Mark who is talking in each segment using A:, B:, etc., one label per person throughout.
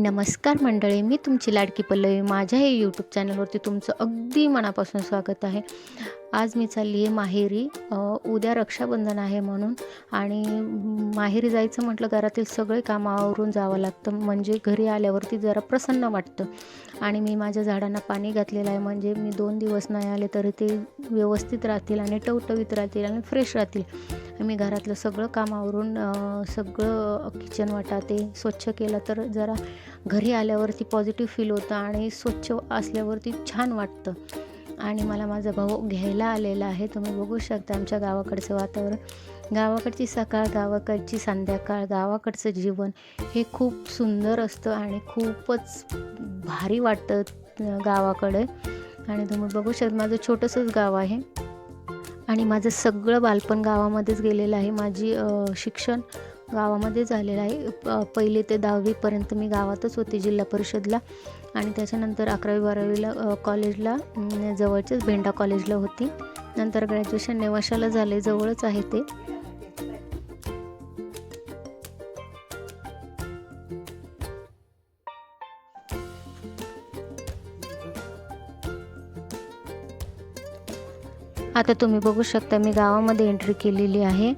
A: नमस्कार मंडळी मी तुमची लाडकी पल्लवी. माझ्या हे यूट्यूब चॅनलवरती तुमचं अगदी मनापासून स्वागत आहे. आज मी चालली आहे माहेरी उद्या रक्षाबंधन आहे म्हणून. आणि माहेरी जायचं म्हटलं घरातील सगळे कामावरून जावं लागतं. म्हणजे घरी आल्यावरती जरा प्रसन्न वाटतं. आणि मी माझ्या झाडांना पाणी घातलेलं आहे. म्हणजे मी दोन दिवस नाही आले तरी ते व्यवस्थित राहतील आणि टवटवीत राहतील आणि फ्रेश राहतील. मी घरातलं सगळं कामावरून सगळं किचन वाटा ते स्वच्छ केलं तर जरा घरी आल्यावरती पॉझिटिव्ह फील होतं आणि स्वच्छ असल्यावरती छान वाटतं. आणि मला माझा भाऊ घ्यायला आलेला आहे. तुम्ही बघू शकता आमच्या गावाकडचं वातावरण. गावाकडची सकाळ गावाकडची संध्याकाळ गावाकडचं जीवन हे खूप सुंदर असतं आणि खूपच भारी वाटतं गावाकडे. आणि तुम्ही बघू शकता माझं छोटंसंच गाव आहे. आणि माझं सगळं बालपण गावामध्येच गेलेलं आहे. माझी शिक्षण गावामध्ये झालेलं आहे. पहिले ते दहावीपर्यंत मी गावातच होते जिल्हा परिषदला. आणि त्याच्यानंतर अकरावी बारावीला कॉलेजला जवळचेच भेंडा कॉलेजला होती. नंतर ग्रॅज्युएशन नेवाशाला झाले जवळच आहे ते. आता तुम्ही बघू शकता मी गावामध्ये एंट्री केलेली आहे.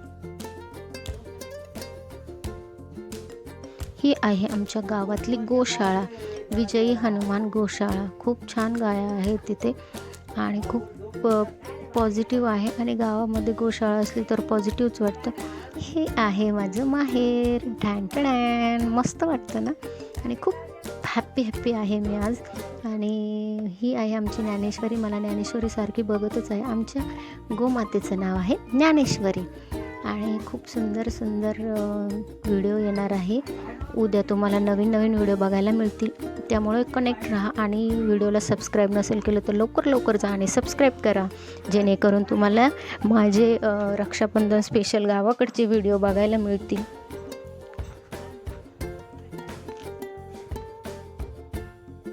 A: ही आहे आमच्या गावातली गोशाळा. विजयी हनुमान गोशाळा. खूप छान गाया आहे तिथे आणि खूप पॉझिटिव्ह आहे. आणि गावामध्ये गोशाळा असली तर पॉझिटिव्हच वाटतं. हे आहे माझं माहेर. डॅन डॅन मस्त वाटतं ना? आणि खूप हॅप्पी हॅप्पी आहे मी आज. आणि ही आहे आमची ज्ञानेश्वरी. मला ज्ञानेश्वरीसारखी बघतच आहे. आमच्या गोमातेचं नाव आहे ज्ञानेश्वरी. आणि खूप सुंदर सुंदर व्हिडिओ येणार आहे. उद्या तुम्हाला नवीन नवीन व्हिडिओ बघायला मिळतील. त्यामुळे कनेक्ट राहा आणि व्हिडिओला सबस्क्राईब नसेल केलं तर लवकर लवकर जा आणि सबस्क्राईब करा. जेणेकरून तुम्हाला माझे रक्षाबंधन स्पेशल गावाकडचे व्हिडिओ बघायला मिळतील.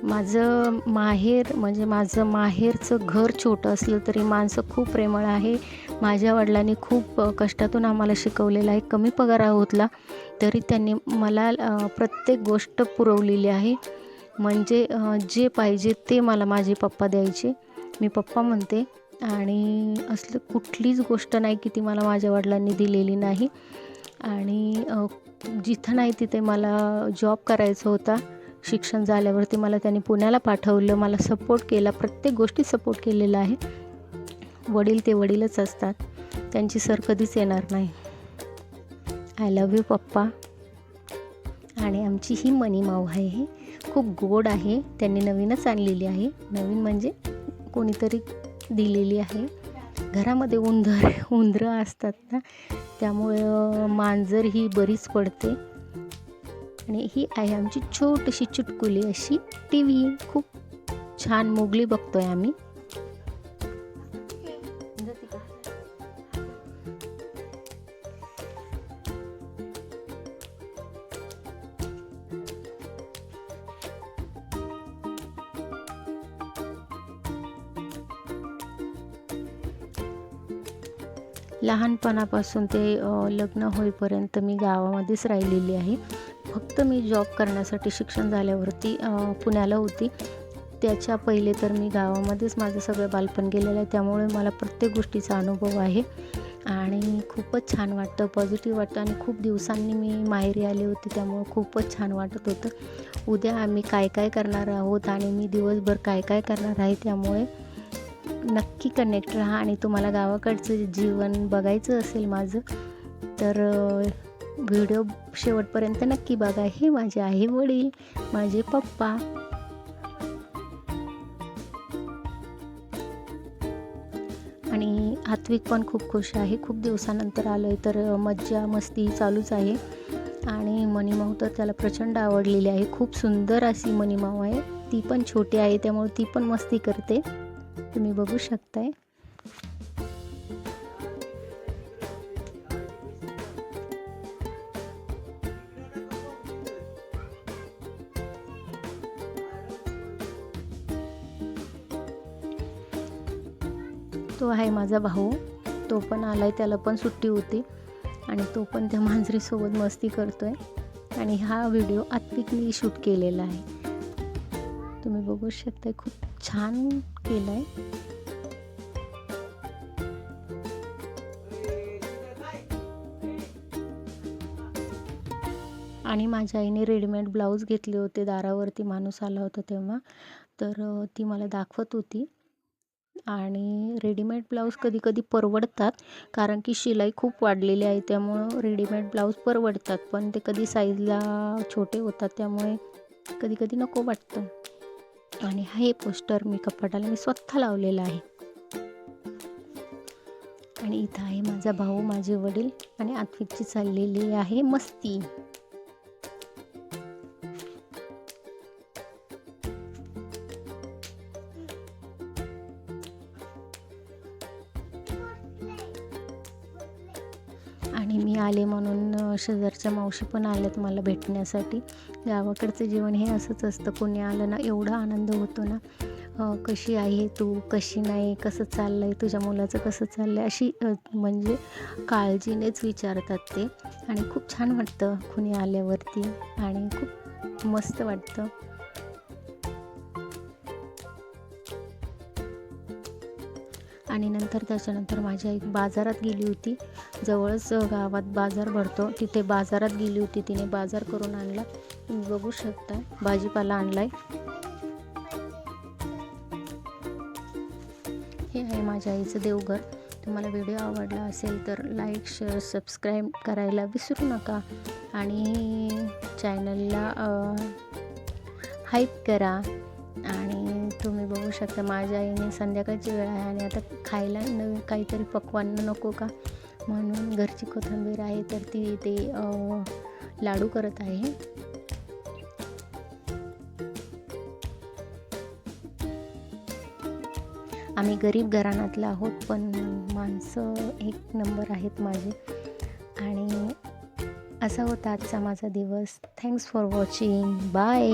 A: माझं माहेर म्हणजे माझं माहेरचं घर छोटं असलं तरी माणसं खूप प्रेमळ आहे. माझ्या वडिलांनी खूप कष्टातून आम्हाला शिकवलेलं आहे कमी पगार होतला तरी त्यांनी मला प्रत्येक गोष्ट पुरवलेली आहे. म्हणजे जे पाहिजे ते मला माझे पप्पा द्यायचे. मी पप्पा म्हणते आणि असलं कुठलीच गोष्ट नाही की ती मला माझ्या वडिलांनी दिलेली नाही. आणि जिथं नाही तिथे मला जॉब करायचा होता शिक्षण झाल्यावरती मला त्यांनी पुण्याला पाठवलं मला सपोर्ट केला प्रत्येक गोष्टी सपोर्ट केलेला आहे. वडील ते वडीलच असतात. त्यांची सर कधीच येणार नाही. आय लव यू पप्पा. आणि आमची ही मनी माऊ आहे खूप गोड आहे. त्यांनी नवीनच आणलेली आहे. नवीन म्हणजे कोणीतरी दिलेली आहे. घरामध्ये उंदर उंदरं असतात ना. त्यामुळं मांजर ही बरीच पडते. आणि ही आहे आमची छोटीशी चुटकुली अशी टी व्ही खूप छान मोगली बघतोय आम्ही. लहानपणापासून ते लग्न होईपर्यंत मी गावामध्येच राहिलेली आहे. फक्त मी जॉब करण्यासाठी शिक्षण झाल्यावरती पुण्याला होती. त्याच्या पहिले तर मी गावामध्येच माझं सगळं बालपण गेलेलं आहे. त्यामुळे मला प्रत्येक गोष्टीचा अनुभव आहे. आणि खूपच छान वाटतं पॉझिटिव्ह वाटतं आणि खूप दिवसांनी मी माहेरी आले होते. त्यामुळे खूपच छान वाटत होतं. उद्या आम्ही काय काय करणार आहोत आणि मी दिवसभर काय काय करणार आहे त्यामुळे नक्की कनेक्ट राहा आणि तुम्हाला गावाकडचं जीवन बघायचं असेल माझं तर व्हिडिओ शेवटपर्यंत नक्की बघा. हे माझे आहे वडील माझे पप्पा. आणि आत्विक पण खूप खुश आहे. खूप दिवसानंतर आलो आहे तर मज्जा मस्ती चालूच आहे. आणि मनीमाऊ तर त्याला प्रचंड आवडलेली आहे. खूप सुंदर अशी मनीमाऊ आहे. ती पण छोटी आहे त्यामुळे ती पण मस्ती करते. तुम्ही बघू शकताय. तो आहे माझा भाऊ. तो पण आलाय त्याला पण सुट्टी होती. आणि तो पण त्या मांजरीसोबत मस्ती करतोय. आणि हा व्हिडिओ आत्विकनी शूट केलेला आहे. तुम्ही बघू शकता खूप छान केलं आहे आणि माझ्या आईने रेडीमेड ब्लाऊज घेतले होते दारावरती माणूस आला होता तेव्हा. तर ती मला दाखवत होती. आणि रेडीमेड ब्लाऊज कधी कधी परवडतात कारण की शिलाई खूप वाढलेली आहे त्यामुळं रेडीमेड ब्लाऊज परवडतात. पण ते कधी साईजला छोटे होतात त्यामुळे कधी कधी नको वाटतं. आणि हे पोस्टर मी कपाटाला मी स्वतः लावलेलं आहे. आणि इथं आहे माझा भाऊ माझे वडील आणि आत्विकची चाललेली आहे मस्ती. आणि मी आले म्हणून शेजारच्या मावशी पण आल्यात मला भेटण्यासाठी. गावाकडचं जीवन हे असंच असतं कोणी आलं ना एवढा आनंद होतो ना. कशी आहे तू? कशी नाही? कसं चाललं आहे तुझ्या मुलाचं कसं चाललं आहे अशी म्हणजे काळजीनेच विचारतात ते. आणि खूप छान वाटतं कुणी आल्यावरती आणि खूप मस्त वाटतं. आणि नंतर त्याच्यानंतर माझी आई बाजारात गेली होती. जवळच गावात बाजार भरतो. तिथे बाजारात गेली होती. तिने बाजार करून आणला. तुम्ही बघू शकता भाजीपाला आणलाय. हे आहे माझ्या आईचं देवघर. तुम्हाला व्हिडिओ आवडला असेल तर लाईक शेअर सबस्क्राईब करायला विसरू नका. आणि चॅनलला हाईप करा. आणि तुम्ही बघू शकता माझ्या आईने संध्याकाळची वेळ आहे आणि आता खायला नवीन काहीतरी पक्वान नको का? म्हणून घरची कोथिंबीर आहे तर ती ते लाडू करत आहे. आम्ही गरीब घराण्यातला आहोत पण माणसं एक नंबर आहेत माझे. आणि असा होता आजचा माझा दिवस. Thanks for watching bye